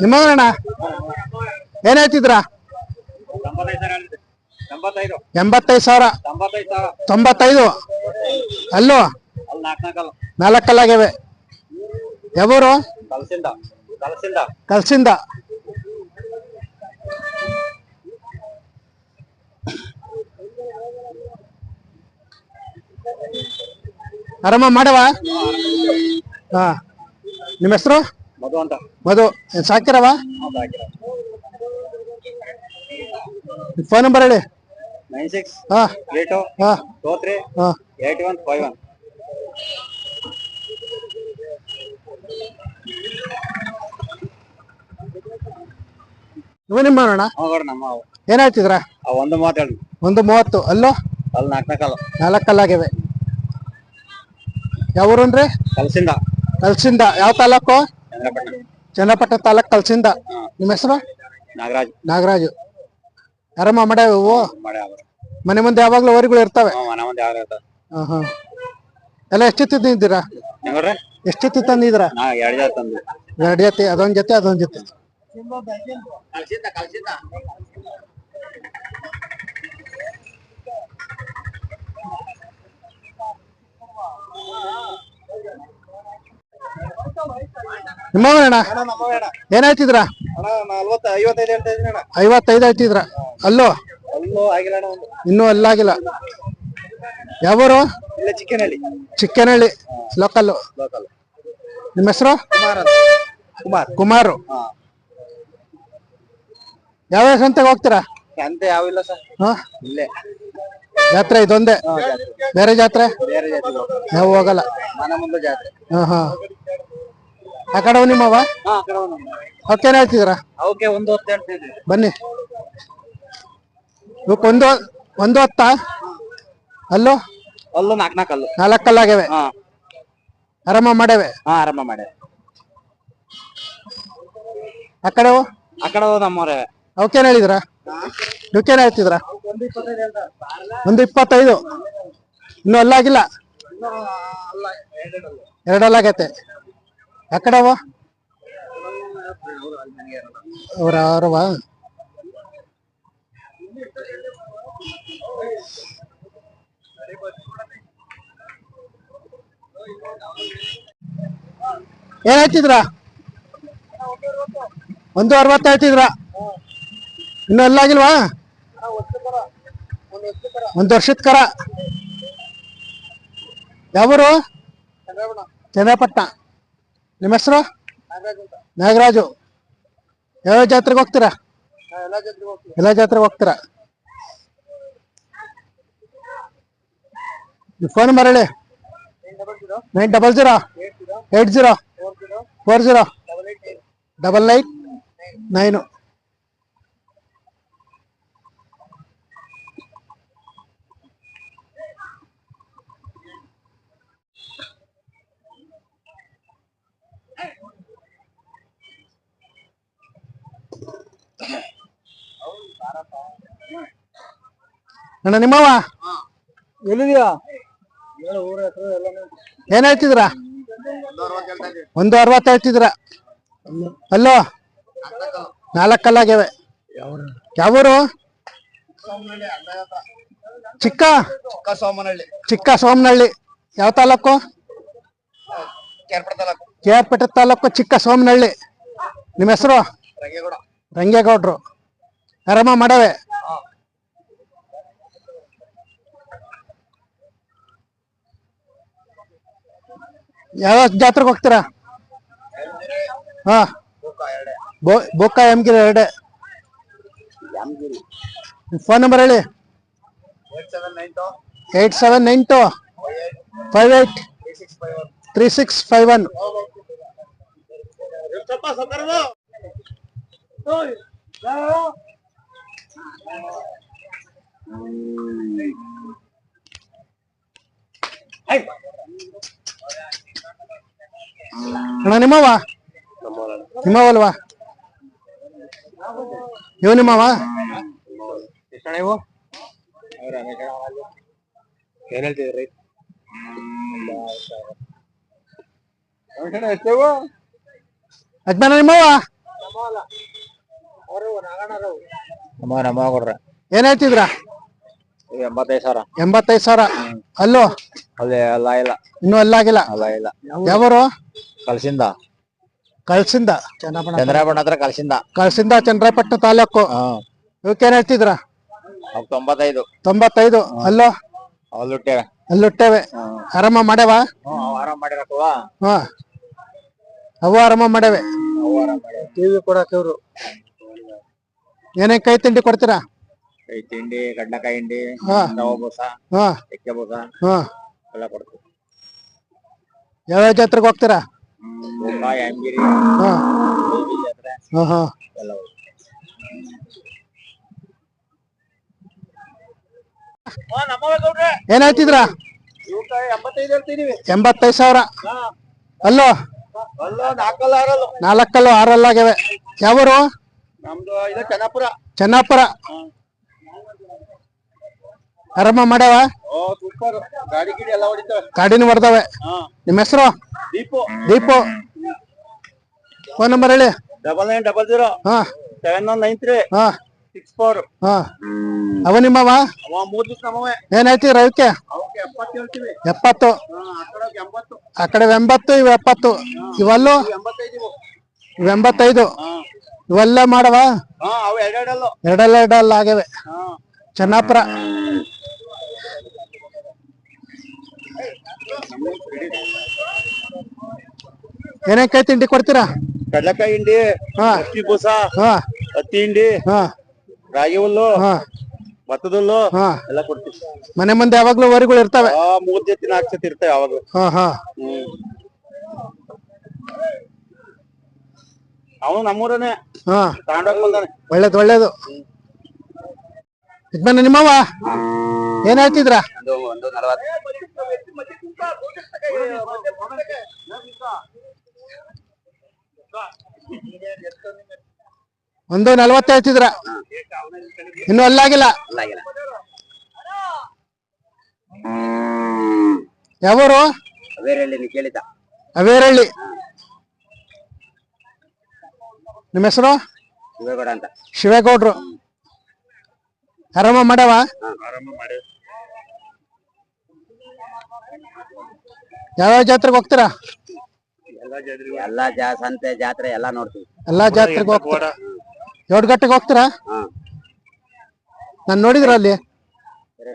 ನಿಮ್ಮವನಣ್ಣ ಏನ್ ಹೇಳ್ತಿದ್ರ ಎಂಬತ್ತೈದು. ಸಾವಿರ. ತೊಂಬತ್ತೈದು. ಅಲ್ಲೋ? ನಾಲ್ಕಲ್ಲಾಗ್ಯವೆ. ಯಾವೂರು? ಕಲಸಿಂದ. ಆರಾಮ ಮಾಡವ ಹಾ. ನಿಮ್ಮ ಹೆಸರು? ಮಧು ಅಂತ. ಮಧು. ಸಾಕಿರವ ಫೋನ್ ನಂಬರ್ ಹೇಳಿ. ನೈನ್ ಸಿಕ್ಸ್ ಹಾ. ತ್ರೀ ಟು ಹಾ. ಟೂ ತ್ರೀ ಹಾ. Eight one five one. ಇವ ನಿಮ್ಮ ಅಣ್ಣ? ನಮ್ಮ ಏನ್ ಹೇಳ್ತಿದ್ರ? ಒಂದು ಮೂವತ್ತೇಳು. ಒಂದು ಮೂವತ್ತು. ಅಲ್ಲೋ? ಅಲ್ಲಿ ನಾಲ್ಕು ಕಾಲು. ನಾಲ್ಕಲ್ಲಾಗಿವೆ ಯಾವ ಊರನ್ರಿ ಕಲಸಿಂದ. ಕಲ್ಸಿಂದ. ಯಾವ ತಾಲೂಕು? ಚನ್ನಪಟ್ಟಣ. ತಾಲೂಕ್ ಕಲ್ಸಿಂದ. ನಿಮ್ಮ ಹೆಸರು? ನಾಗರಾಜ್. ನಾಗರಾಜು. ಯಾರಮ್ಮ ಮಡೆ ಇವು? ಮನೆ ಮುಂದೆ ಯಾವಾಗ್ಲೂ ಓರಿಗಳು ಇರ್ತವೆ? ಹಾ ಹಾ. ಎಲ್ಲ ಎಷ್ಟು ತಿಂದಿದ್ದೀರಾ? ಎಷ್ಟು ತಂದಿದ್ದೀರಾ? ಎರಡು ಜೊತೆ ಅದೊಂದ್ ಜೊತೆ ಅದೊಂದ್ ಜೊತೆ. ಏನಾಯ್ತಿದ್ರ ನಿಮ್ಮವಣ್ಣ ಏನ್ ಹೇಳ್ತಿದ್ರ ಅಣ್ಣ. ಐವತ್ತೈದು ಅಣ್ಣ. ಹೇಳ್ತಿದ್ರ? ಅಲ್ಲೋ? ಅಣ್ಣ ಇನ್ನೂ ಅಲ್ಲಾಗಿಲ್ಲ ಯಾವೂರು? ಇಲ್ಲ ಚಿಕ್ಕನಹಳ್ಳಿ. ಚಿಕ್ಕನಹಳ್ಳಿ. ಲೋಕಲ್ಲು. ಲೋಕಲ್ ನಿಮ್ಮ ಹೆಸರು? ಕುಮಾರ್ ಕುಮಾರ್. ಯಾವ ಸಂತೆಗೆ ಹೋಗ್ತೀರಾ? ಅಂತ ಯಾವಿಲ್ಲ ಸರ್. ಇಲ್ಲೇ. ಜಾತ್ರೆ ಇದೊಂದೇ? ಬೇರೆ ಜಾತ್ರೆ? ಬೇರೆ ಜಾತಿ ನಾವು ಹೋಗಲ್ಲ. ಮನೆ ಮುಂದೆ ಜಾತ್ರೆ. ಹಾ ಹಾ. ಆ ಕಡೆ ನಿಮ್ಮವ? ಅವಕ್ಕೇನ್ ಹೇಳ್ತಿದ್ರ ಅವಕ್ಕೆ ಒಂದು ಹೊತ್ತು ಹೇಳ್ತಿದ್ವಿ ಬನ್ನಿ. ಇವಕ್ಕೆ ಒಂದು ಒಂದು ಹೊತ್ತ? ಅಲ್ಲೋ? ಅಲ್ಲೂ ನಾಲ್ಕು ನಾಲ್ಕು ಅಲ್ಲು. ನಾಲ್ಕಲ್ಲಾಗ್ಯವೆ. ಹಾ. ಆರಾಮ ಮಾಡ್ಯಾವೆ? ಹಾ ಆರಾಮ ಮಾಡಿ ಆ ಕಡೆ ಆ ಕಡೆ ನಮ್ಮವ್ರೆ. ಅವಕ್ಕೇನ್ ಹೇಳಿದ್ರ? ಇವಕ್ಕೇನ್ ಹೇಳ್ತಿದ್ರ? ಒಂದು ಇಪ್ಪತ್ತೈದು ಇನ್ನೂ ಅಲ್ಲಾಗಿಲ್ಲ? ಎರಡಲ್ಲಾಗೈತೆ ಆ ಕಡೆ ಅವ? ಅವ್ರ ಅವ್ರವ? ಏನ್ ಹೇಳ್ತಿದ್ರ? ಒಂದು ಅರವತ್ತು ಹೇಳ್ತಿದ್ರ? ಇನ್ನು ಅಲ್ಲಾಗಿಲ್ವಾ ಒಂದು ವರ್ಷದ ಕರ. ಯಾವೂರು? ಚಂದ್ರಪಟ್ಟಣ ನಿಮ್ಮ ಹೆಸರು? ನಾಗರಾಜು. ಯಾವ ಜಾತ್ರೆಗೆ ಹೋಗ್ತೀರಾ? ಎಲ್ಲ ಜಾತ್ರೆಗೆ ಹೋಗ್ತೀರಾ? ಫೋನ್ ಹೇಳಿ nine double zero, eight zero, four zero, double eight, nine. ಅಣ್ಣ ನಿಮ್ಮವ ಎಲ್ಲಿದ್ಯಾ? ಏನ್ ಹೇಳ್ತಿದ್ರ ಒಂದು ಅರವತ್ತು ಹೇಳ್ತಿದ್ರ ಅಲ್ಲೋ, ನಾಲ್ಕಲ್ಲಾಗ್ಯವೆ. ಯಾವೂರು? ಚಿಕ್ಕ? ಚಿಕ್ಕ ಸೋಮನಹಳ್ಳಿ. ಯಾವ ತಾಲೂಕು? ಕೇರ್ಪಡ ತಾಲೂಕು ಚಿಕ್ಕ ಸೋಮನಹಳ್ಳಿ. ನಿಮ್ಮ ಹೆಸರು? ರಂಗೇಗೌಡ ರಂಗೇಗೌಡ್ರು. ಆರಾಮ ಮಾಡವೆ? ಯಾವ ಜಾತ್ರೆಗೆ ಹೋಗ್ತೀರಾ? ಹಾ. ಬೋ ಬೋಕ ಎಮ್ಗಿರಿ ಎರಡೆ. ಯಾಮಗಿರಿ ಫೋನ್ ನಂಬರ್ ಹೇಳಿ. Eight seven nine two. Eight seven nine two five eight. Three six five one. Three ಅಣ್ಣ ನಿಮ್ಮವ ನಿಮ್ಮವಲ್ವಾ ಇವು ನಿಮ್ಮವ ಎಷ್ಟು ನೀವು ಏನ್ ಹೇಳ್ತಿದ್ರಿ ಎಷ್ಟೇವು ಯಜಮಾನ ನಿಮ್ಮವ ನಮ್ಮ ನಮ್ಮ ಕೊಡ್ರ ಏನ್ ಹೇಳ್ತಿದ್ರ? ಎಂಬತ್ತೈದು ಸಾವಿರ. ಎಂಬತ್ತೈದು ಸಾವಿರ. ಅಲ್ಲೋ? ಅದೇ ಅಲ್ಲ ಇಲ್ಲ. ಇನ್ನೂ ಅಲ್ಲಾಗಿಲ್ಲ ಅಲ್ಲ ಇಲ್ಲ. ಯಾವರು? ಕಲ್ಸಿಂದ ಕಳ್ಸಿಂದ. ಚಂದ್ರಾಪಣ್ಣ ಹತ್ರ ಕಲ್ಸಿಂದ ಕಳ್ಸಿಂದ ಚಂದ್ರಪಟ್ಟಣ ತಾಲೂಕು. ಹಾ. ಇವಕ್ಕೆ ಏನ್ ಹೇಳ್ತಿದ್ರ ಅವ್ ತೊಂಬತ್ತೈದು. ತೊಂಬತ್ತೈದು ಅಲ್ಲೋ? ಅಲ್ಲುಟ್ಟೇವೆ. ಅಲ್ಲುಟ್ಟೇವೆ. ಆರಾಮ ಮಾಡ್ಯಾವ? ಅವ್ ಆರಾಮ್ ಮಾಡಿರಕ್ಕವ ಹಾ. ಅವು ಆರಾಮ ಮಾಡ್ಯಾವೆ? ಟಿವಿ ಕೊಡಕ್ಕೆ ಇವ್ರು. ಏನೇ ಕೈ ತಿಂಡಿ ಕೊಡ್ತೀರಾ? ಕೈ ತಿಂಡಿ ಕಡ್ಲಕಾಯಿ ಹಿಂಡಿ ಹಾ. ರವ ಬೂಸ ಹಾ. ಎಕ್ಕೆ ಬೂಸ. ಹಾ. ಎಲ್ಲ ಕೊಡ್ತೀವಿ. ಯಾವ ಜಾತ್ರೆಗೆ ಹೋಗ್ತೀರಾ? ಏನಾಯ್ತಿದ್ರ ಹಾ. ಜಾತ್ರೆ ಹಾ ಹಾ. ಎಲ್ಲ ಹೋಗ್ತೀವಿ. ಏನ್ ಹೇಳ್ತಿದ್ರ ಇವಕ್ಕ ಎಂಬತ್ತೈದು ಸಾವಿರ. ಅಲ್ಲೋ? ನಾಲ್ಕಲ್ಲು ನಾಲ್ಕಲ್ಲ ಆರಲ್ಲ ಆಗ್ಯಾವೆ. ಯಾವರು? ನಮ್ದು ಇದು ಚೆನ್ನಾಪುರ. ಚೆನ್ನಾಪುರ. ಆರಾಮ ಮಾಡ್ಯಾವ? ಓ ಸೂಪರ್ ಗಾಡಿ ಗಿಡಿ ಎಲ್ಲ ಹೊಡಿತವೆ. ಗಾಡಿನೂ ಬರ್ದವೆ ಹಾ. ನಿಮ್ಮ ಹೆಸರು? ದೀಪು. ದೀಪು. ಫೋನ್ ನಂಬರ್ ಹೇಳಿ. Double nine double zero. ಹಾ. Seven one nine three. ಹಾ. Six four. ಹಾ. ಅವ ನಿಮ್ಮವ? ಅವ ಮೂರ್ ದಿವಸ ನಮ್ಮವೆ. ರವಿಕೆ ಹೇಳ್ತಿದ್ರ ಅವಕ್ಕೆ ಅವಕ್ಕೆ ಎಪ್ಪತ್ತು ಹೇಳ್ತೀವಿ. ಎಪ್ಪತ್ತು. ಹಾ ಆ ಕಡೆ ಎಂಬತ್ತು. ಆ ಕಡೆ ಎಂಬತ್ತು ಇವ್ ಎಪ್ಪತ್ತು. ಇವಲ್ಲು? ಇವು ಎಂಬತ್ತೈದು ಇವು. ಇವ್ ಎಂಬತ್ತೈದು. ಹಾ. ಇವೆಲ್ಲ ಮಾಡವ? ಹಾ ಅವು ಎರಡೆರಡಲ್ಲು. ಎರಡಲ್ಲ ಎರಡಲ್ಲ ಆಗವೆ. ಹಾ. ಚೆನ್ನಾಪುರ. ಏನೇ ಕೈ ತಿಂಡಿ ಕೊಡ್ತೀರಾ? ಕಡ್ಲೆಕಾಯಿ ಹಿಂಡಿ ಹಾ. ಬೂಸ ಹಾ. ಹತ್ತಿ ಹಿಂಡಿ ಹಾ. ರಾಗಿ ಹುಲ್ಲು ಹಾ. ಭತ್ತದ ಹುಲ್ಲು ಹಾ. ಎಲ್ಲ ಕೊಡ್ತೀವಿ. ಮನೆ ಮುಂದೆ ಯಾವಾಗ್ಲೂ ವರಿಗಳು ಇರ್ತಾವೆ. ಆ ಮೂರ್ ಜೊತೆ ನಾಲ್ಕು ಜೊತೆ ಇರ್ತವೆ ಯಾವಾಗ ಹಾ ಹಾ. ಹ್ಮ್. ಅವನು ನಮ್ಮೂರನೇ. ಹಾ. ತಗೊಂಡೋಗ್ ಬಂದಾನೆ. ಒಳ್ಳೇದು ಒಳ್ಳೇದು. ಯಜಮಾನ ನಿಮ್ಮವ ಏನ್ ಹೇಳ್ತಿದ್ರ? ಒಂದು ನಲವತ್ತು ಹೇಳ್ತಿದ್ರ? ಇನ್ನು ಅಲ್ಲಾಗಿಲ್ಲ. ಯಾವರು? ಅವೇರಳ್ಳಿ ನಿಮ್ಮ ಹೆಸರು? ಶಿವೇಗೌಡ ಅಂತ. ಶಿವೇಗೌಡ್ರು. ಆರಾಮ ಮಾಡವ? ಯಾವ ಜಾತ್ರೆಗೆ ಹೋಗ್ತೀರಾ? ಎಲ್ಲಾ ಜಾ ಸಂತೆ ಜಾತ್ರೆ ಎಲ್ಲಾ ನೋಡ್ತೀವಿ. ಎಲ್ಲಾ ಜಾತ್ರೆಗೆ ಹೋಗ್ತೀರಾ? ಗಟ್ಟಿಗೆ ಹೋಗ್ತೀರಾ? ನಾನು ನೋಡಿದ್ರ ಅಲ್ಲಿ?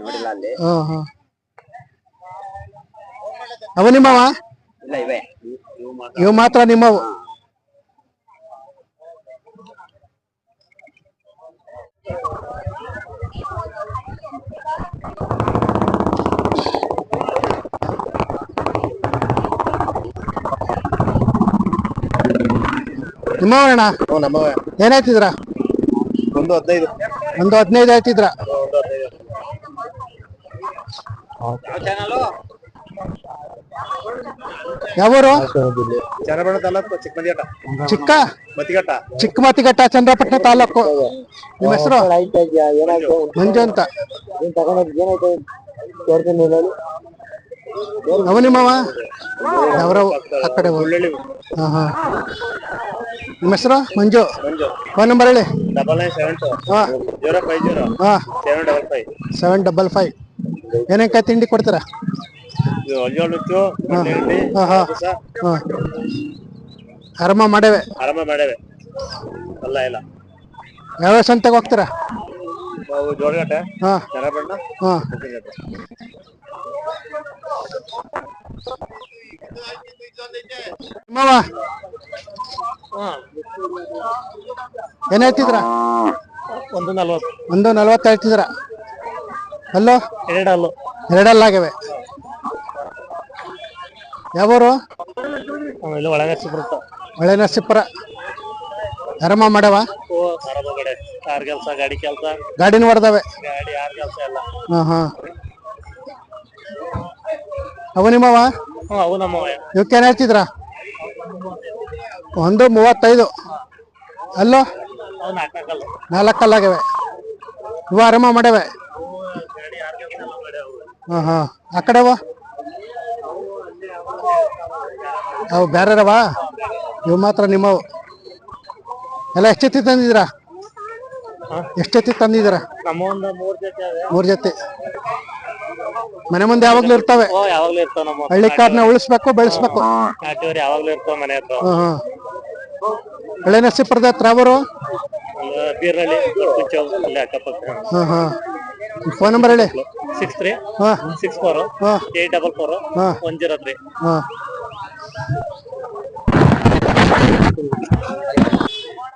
ನೋಡಿಲ್ಲ ಅಲ್ಲಿ. ಹಾ ಹಾ. ಅವ ನಿಮ್ಮವ? ಇಲ್ಲ ಇವೆ. ಇವು ಮಾತ್ರ. ನಿಮ್ಮವು? ನಿಮ್ಮವಣ್ಣ ಹ್ಞೂ ನಮ್ಮವೆ ಏನ್ ಹೇಳ್ತಿದ್ರ? ಒಂದು ಹದಿನೈದು. ಒಂದು ಹದಿನೈದು ಹೇಳ್ತಿದ್ರ? ಒಂದು ಹದಿನೈದು ಯಾವೂರು? ಚನ್ನಬಣ್ಣ ತಾಲೂಕು ಚಿಕ್ಕಮಂದಿಘಟ್ಟ ಚಿಕ್ಕ? ಮತಿಘಟ್ಟ ಚಂದ್ರಪಟ್ಟಣ ತಾಲೂಕು. ನಿಮ್ಮ ಹೆಸರು? ಮಂಜು ಅಂತ. ಅವ ಮಾವ? ಆ ಕಡೆ ಹಾ ಹಾ. ನಿಮ್ಮ ಹೆಸರು? ಮಂಜು. ಫೋನ್ ನಂಬರ್ ಹೇಳಿ. Double nine seven two. ಹಾ. Zero five zero. ಹಾ. Seven double five. Seven double five. ತಿಂಡಿ ಕೊಡ್ತೀರಾ? ಹಾಂ. ಹಾಂ ಹಾ. ಆರಾಮ ಮಾಡೇವೆ ಆರಾಮ ಮಾಡೇವೆ ಅಲ್ಲ ಇಲ್ಲ. ಯಾವ್ಯಾವ ಸಂತೆಗೆ ಹೋಗ್ತೀರಾ? ನಾವು ಜೋಡಗಟ್ಟೆ ಹಾ. ಚನ್ನಬಣ್ಣ ಹಾ. ಏನ್ ಹೇಳ್ತಿದ್ರ ಒಂದು ನಲ್ವತ್ತು. ಒಂದು ನಲ್ವತ್ತು ಹೇಳ್ತಿದ್ರ ಅಲ್ಲೋ ಎರಡಲ್ಲು. ಎರಡಲ್ಲಾಗವೆ ಯಾವೂರು? ಆಮೇಲೆ ಒಳಗೆ ಸಿಗ್ಬಿಡುತ್ತ ಒಳ್ಳೆ ನರಸೀಪುರ. ಆರಾಮ ಮಾಡವ? ಓ ಆರಾಮ ಕಡೆ ಕಾರ್ ಕೆಲಸ ಗಾಡಿ ಕೆಲಸ. ಗಾಡಿನ ಹೊಡೆದವೆ. ಗಾಡಿ ಯಾರ್ ಕೆಲಸ ಎಲ್ಲ ಹಾ ಹಾ ಅವು ನಿಮ್ಮವ? ಹ್ಞೂ ಅವು ನಮ್ಮ ಇವಕ್ಕೇನ್ ಹೇಳ್ತಿದ್ರ? ಒಂದು ಮೂವತ್ತೈದು. ಅಲ್ಲೋ? ನಾಲ್ಕು ನಾಲ್ಕಲ್ಲ ಇವ ಎಲ್ಲ ಮಾಡ್ಯಾವ. ಹಾ ಹಾ ಆ ಕಡೆವ ಅವು? ಬೇರೆರವ ಇವು ಮಾತ್ರ ನಿಮ್ಮವು. ಎಲ್ಲ ಎಷ್ಟೆತ್ತಿ ತಂದಿದ್ದೀರಾ? ಎಷ್ಟೆತ್ತಿ ತಂದಿದ್ದೀರಾ? ಮೂರ್ ಜೊತೆ. ಮನೆ ಮುಂದೆ ಯಾವಾಗ್ಲೂ ಇರ್ತವೆ. ಓ ಯಾವಾಗ್ಲೂ ಇರ್ತಾವ ನಮ್ಮ ಹಳ್ಳಿ ಕಾರ್ನ ಉಳಿಸ್ಬೇಕು ಬೆಳೆಸ್ಬೇಕು. ಯಾವಾಗ್ಲೂ ಇರ್ತಾವ ಮನೆ ಹತ್ರ. ಹಾ ಹಾ ಹಳೆ ನರಸೀಪುರದ ಹತ್ರ ಅವರು ಒಂದು ಬೀರಳ್ಳಿ ಕುಚ್ಚವ್ ಅಲ್ಲೇ ಅಕ್ಕಪಕ್ಕ. ಹಾ ಹಾ ಫೋನ್ ನಂಬರ್ ಹೇಳಿ. ಸಿಕ್ಸ್ ತ್ರೀ ಹಾ. ಸಿಕ್ಸ್ ಫೋರ್ ಹಾ. ಏಟ್ ಡಬಲ್ ಫೋರ್ ಹಾ. ಒನ್ ಜೀರೋ ತ್ರೀ ಹಾ.